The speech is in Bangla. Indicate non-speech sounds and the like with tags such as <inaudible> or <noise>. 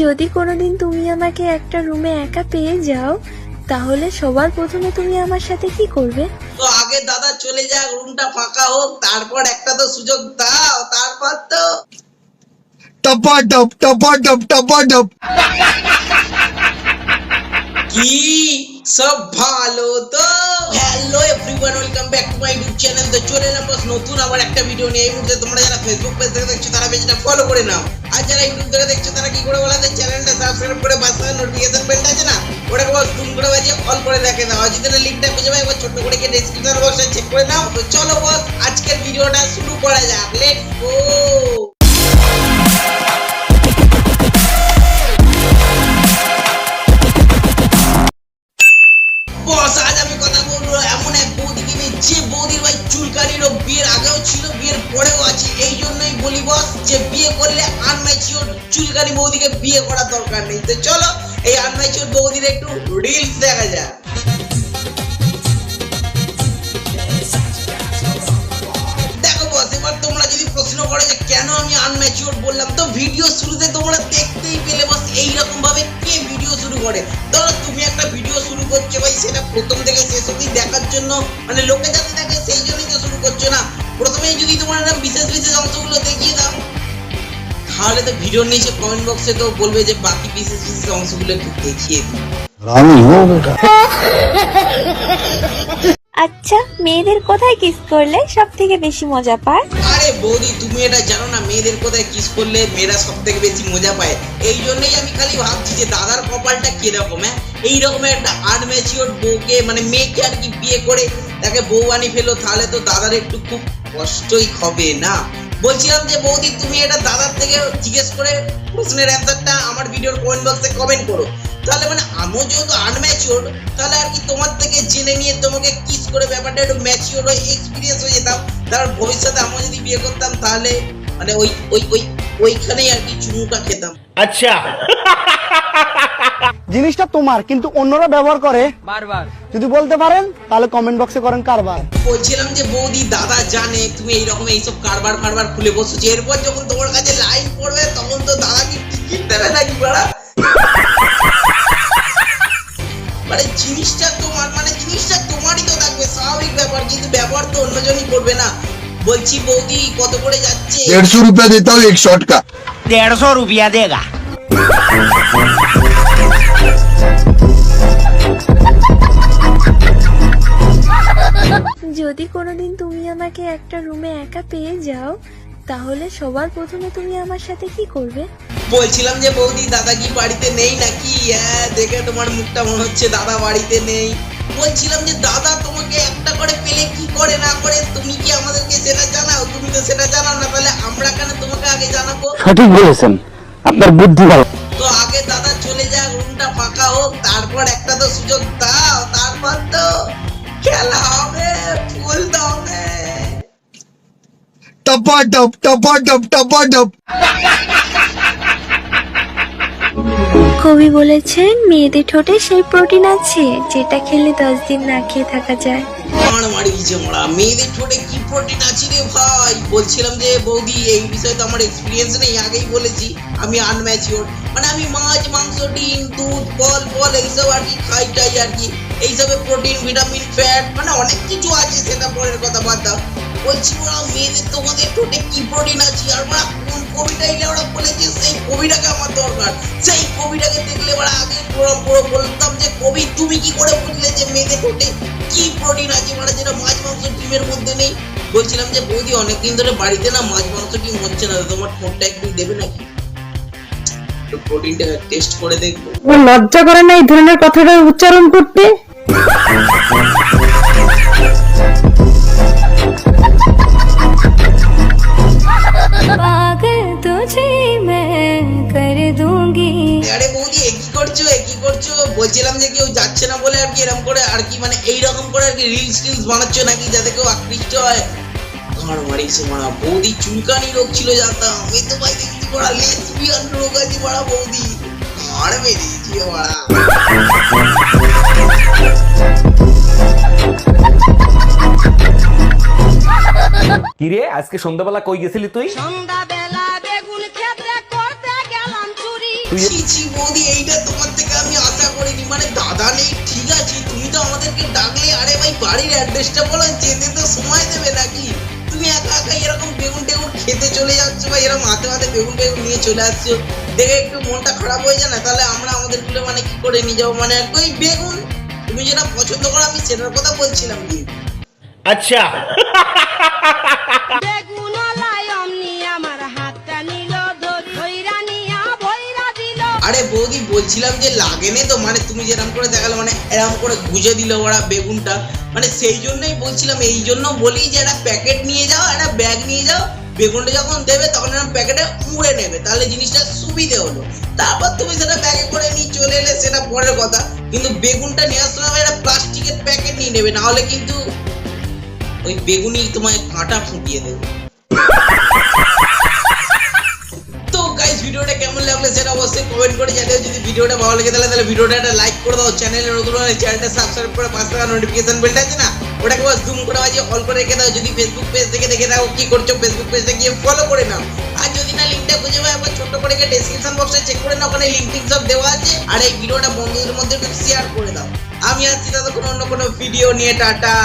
যদি কোনোদিন তুমি আমাকে একটা রুমে একা পেয়ে যাও তাহলে সবার প্রথমে তুমি আমার সাথে কি করবে? তো আগে দাদা চলে যাক রুমটা ফাঁকা হোক তারপর একটা তো সুযোগ দাও তারপর তো। টপা টপ টপা টপ টপা টপ কি? সব ভালো তো? Hello everyone welcome back to my YouTube channel তো চলে এলাম বস নতুন আবার একটা ভিডিও নিয়ে। এই মুহূর্তে তোমরা যারা ফেসবুক পেজ থেকে দেখছ, তারা পেজটা ফলো করে নাও। আর যারা ইউটিউব থেকে দেখছ, তারা কি করে বলা চ্যানেলটা সাবস্ক্রাইব করে পাশে নোটিফিকেশন বেলটা আছে না? ওটাকে বস ফোন করে বাজিয়ে অল করে রাখে নাও আর যদি লিংকটা খুঁজে পাই একবার ছোট্ট করে গিয়ে ডেসক্রিপশন বক্সে চেক করে নাও। তো চলো বস, আজকের ভিডিওটা শুরু করা যাক। লেটস গো বস আজ আমি কথা বলব। এমন এক বৌদিকে নিয়ে যে বৌদির ভাই চুলকানিরও বিয়ের আগেও ছিল, বিয়ের পরেও আছে। এই জন্যই বলি বস যে বিয়ে করলে আনম্যাচিওর চুলকানি বৌদিকে বিয়ে করার দরকার নেই। তো চলো, এই আনম্যাচিওর বৌদির একটু রিলস দেখা যদি প্রশ্ন করো যে কেন আমি আনম্যাচিওর বললাম, তো ভিডিও শুরুতে তোমরা দেখতেই পেলে বস এইরকম ভাবে কে ভিডিও শুরু করে? ধরো সেটা প্রথম থেকে শেষ অব্দি দেখার জন্য মানে লোকে যাতে দেখে সেই জন্যই তো শুরু করছ না। প্রথমেই যদি তোমার একটা বিশেষ বিশেষ অংশগুলো দেখিয়ে দাও তাহলে তো ভিডিও নিচে কমেন্ট বক্সে তো বলবে যে বাকি বিশেষ বিশেষ অংশগুলো একটু দেখিয়ে দিই আমি হোক আচ্ছা মেয়েদের কোথায় কিস করলে সব থেকে বেশি মজা পায়? আরে বৌদি, তুমি এটা জানো না, মেয়েদের কোথায় কিস করলে মেয়েরা সব থেকে বেশি মজা পায়? এই জন্যই আমি খালি ভাবছি যে দাদার কপালটা কীরকম হ্যাঁ? এইরকম একটা আনম্যাচিওর বউকে মানে মেয়েকে আর কি বিয়ে করে তাকে বউ আনি ফেলো তাহলে তো দাদার একটু খুব কষ্টই হবে, না? বলছিলাম যে, বৌদি, তুমি এটা দাদার থেকে জিজ্ঞেস করে প্রশ্নের অ্যান্সারটা আমার ভিডিওর কমেন্ট বক্সে কমেন্ট করো। তাহলে মানে আমিও যেহেতু আনম্যাচিওর তাহলে আর কি তোমার থেকে জেনে নিয়ে তোমাকে কিস করে ব্যাপারটা একটু ম্যাচিওর হয়ে এক্সপিরিয়েন্স হয়ে যেতাম। তার ভবিষ্যতে আমি যদি বিয়ে করতাম, তাহলে মানে ওই ওই ওই, ওইখানেই আর কি চুমুটা খেতাম। আচ্ছা। জিনিসটা তোমার কিন্তু অন্যরা ব্যবহার করে। বারবার। যদি বলতে পারেন তাহলে কমেন্ট বক্সে করেন কারবার। বলছিলাম যে বৌদি দাদা জানে তুমি এইরকম এইসব কারবার ফারবার খুলে বসছো। এরপর যখন তোমার কাছে লাইন পড়বে তখন তো দাদা কি টিকিট দেবে নাকি মানে জিনিসটা তোমার মানে জিনিসটা তোমারই তো থাকবে স্বাভাবিক ব্যাপার কিন্তু ব্যবহার তো অন্যজনই করবে না। বলছি বৌদি কত করে যাচ্ছে? দেড়শো রুপিয়া দিতে হবে এক শর্ট দেড়শো রুপিয়া দেগা। যদি কোনোদিন তুমি আমাকে একটা রুমে একা পেয়ে যাও তাহলে সবার প্রথমে তুমি আমার সাথে কি করবে? বলছিলাম যে বৌদি দাদা কি বাড়িতে নেই নাকি? হ্যাঁ দেখে তোমার মুখটা মনে হচ্ছে দাদা বাড়িতে নেই। বলছিলাম যে দাদা তোমাকে একটা করে পেলে কি করে না করে? তুমি কি আমাদেরকে সেটা জানাও? তুমি তো সেটা জানাও না তাহলে আমরা কেন তোমাকে আগে জানাব? সঠিক বলেছেন। আপনার বুদ্ধি ভালো। তো আগে দাদা চলে যাক রুমটা ফাঁকা হোক তারপর একটা তো সুযোগ দাও তারপর তো কবি বলেছেন, মেয়েদের ঠোঁটে সেই প্রোটিন আছে, যেটা খেলে দশ দিন না খেয়ে থাকা যায়। মার মারি দিচ্ছে মোড়া মেয়েদের ঠোঁটে কি প্রোটিন আছে রে ভাই? বলছিলাম যে, বৌদি, এই বিষয়ে তো আমার এক্সপিরিয়েন্স নেই, আগেই বলেছি, আমি আনম্যাচিওর মানে আমি মাছ, মাংস, ডিম, দুধ, ফল ফল, এইসব আর কি খাই টাই আর কি। এইসবে প্রোটিন, ভিটামিন ফ্যাট মানে অনেক কিছু আছে, সেটা পরের কথা বাদ বলছি ওরা, মেয়েদের তোমাদের ঠোঁটে কি প্রোটিন আছে? আর ওরা কোন কবিটা এলে ওরা বলেছে সেই কবিটাকে আমার দরকার। সেই কবিটাকে দেখলে ওরা আগে বলতাম যে, কবি, তুমি কি করে বুঝলে যে, মেয়েদের ঠোঁটে কি প্রোটিন আছে মানে যেটা মাছ মাংস ডিমের মধ্যে নেই বলছিলাম যে বৌদি অনেকদিন ধরে বাড়িতে না মাছ মাংস ডিম হচ্ছে না তোমার ঠোঁটটা একটু দেবে নাকি একটু প্রোটিনটা টেস্ট করে দেখবো লজ্জা করে না এই ধরনের কথাটা উচ্চারণ করতে পাগল তুঝে मैं कर दूंगी আরে বলছিলাম যে কেউ যাচ্ছে না বলে আর কি এরকম করে আর কি মানে এইরকম করে আর কি রিলস টিলস বানাচ্ছো নাকি যাতে কেউ আকৃষ্ট হয়? ঘর মারিছে মারা বৌদি চুলকানি রোগ ছিল জানতাম। আমি তো ভাই দেখছি মারা লেসবিয়ান রোগ আছে মারা বৌদি। ঘর বেরিয়েছি মারা। কিরে আজকে সন্ধ্যাবেলা কই গেছিলি তুই? সন্ধ্যাবেলা তুই ছি বৌদি এইটা তোমার থেকে আমি আশা করিনি। মানে দাদা নেই ঠিক আছে তুমি তো আমাদেরকে ডাকলে আরে ভাই বাড়ির অ্যাড্রেসটা বলো যেতে তো সময় দেবে নাকি? তুমি একা একা এরকম বেগুন টেগুন খেতে চলে যাচ্ছ বা এরকম হাতে হাতে বেগুন টেগুন নিয়ে চলে আসছো দেখে একটু মনটা খারাপ হয়ে যায় না? তাহলে আমরা আমাদেরগুলো মানে কি করে নিয়ে যাব? মানে ওই বেগুন। তুমি যেটা পছন্দ করো আমি সেটার কথা বলছিলাম। <laughs> কি আরে বৌদি, বলছিলাম যে লাগেনি তো মানে তুমি যেরকম করে দেখালে মানে এরকম করে গুজে দিল ওরা বেগুনটা। মানে সেই জন্যই বলছিলাম, এই জন্য বলি যে একটা প্যাকেট নিয়ে যাও, একটা ব্যাগ নিয়ে যাও, বেগুনটা যখন দেবে তখন এরকম প্যাকেটে মুড়ে নেবে, তাহলে জিনিসটা সুবিধে হলো। তারপর তুমি সেটা ব্যাগে করে নিয়ে চলে এলে, সেটা পরের কথা। কিন্তু বেগুনটা নেওয়ার সময় একটা প্লাস্টিকের প্যাকেট নিয়ে নেবে, না হলে কিন্তু ওই বেগুনই তোমায় কাঁটা ফুটিয়ে দেবে। ভিডিওটা কেমন লাগল সেটা অবশ্যই কমেন্ট করে জানিও। যদি ভিডিওটা ভালো লেগে তাহলে তাহলে ভিডিওটা একটা লাইক করে দাও। চ্যানেলে নতুন হলে চ্যানেলটা সাবস্ক্রাইব করে পাশে থাকা নোটিফিকেশন বেলটা আছে না? ওটাকে বাস জুম করে বাজিয়ে অল করে রেখে দাও। যদি ফেসবুক পেজ থেকে দেখে থাকো কি করছ ফেসবুক পেজটা গিয়ে ফলো করে নাও। আর যদি না লিঙ্কটা খুঁজে পাও, একবার ছোট্ট করে গিয়ে ডেসক্রিপশন বক্সে চেক করে নাও। ওখানে লিঙ্ক টিঙ্ক সব দেওয়া আছে। আর এই ভিডিওটা বন্ধুদের মধ্যে একটু শেয়ার করে দাও। আমি আসছি ততক্ষণ অন্য কোনো ভিডিও নিয়ে। টাটা!